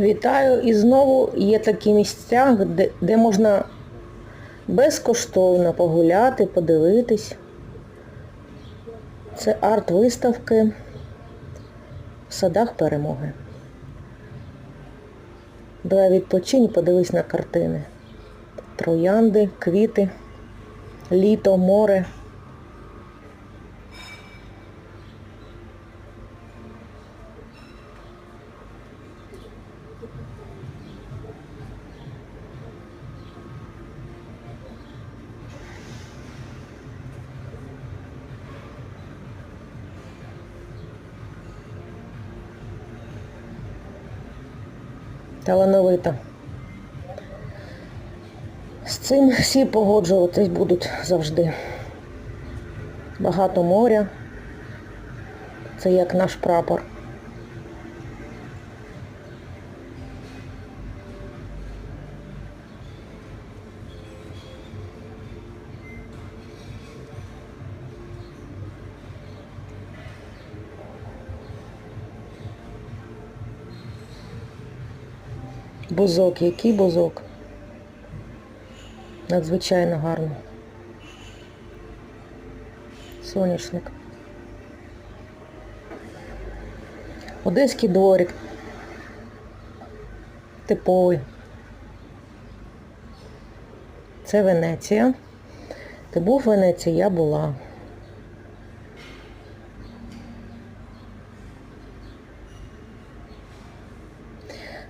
Вітаю! І знову є такі місця, де, де можна безкоштовно погуляти, подивитись. Це арт-виставки в садах перемоги. Давай відпочинь, подивись на картини. Троянди, квіти, літо, море. Талановита. З цим всі погоджуватись будуть завжди. Багато моря. Це як наш прапор. Бузок, який бузок. Надзвичайно гарно. Соняшник. Одеський дворик. Типовий. Це Венеція. Ти був в Венеції, я була.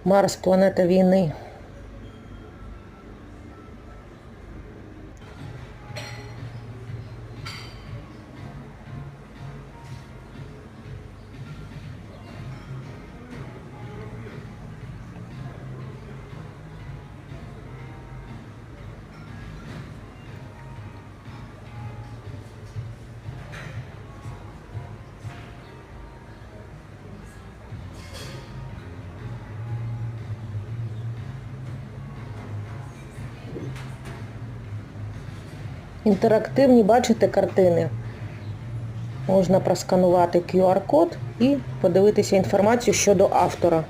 Марс планета війни. Інтерактивні, бачите, картини. Можна просканувати QR-код і подивитися інформацію щодо автора.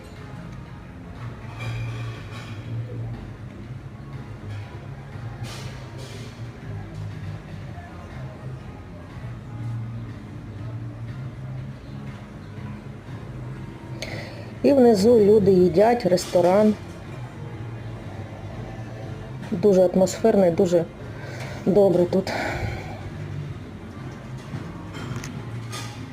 І внизу люди їдять, ресторан. Дуже атмосферний, дуже добре тут.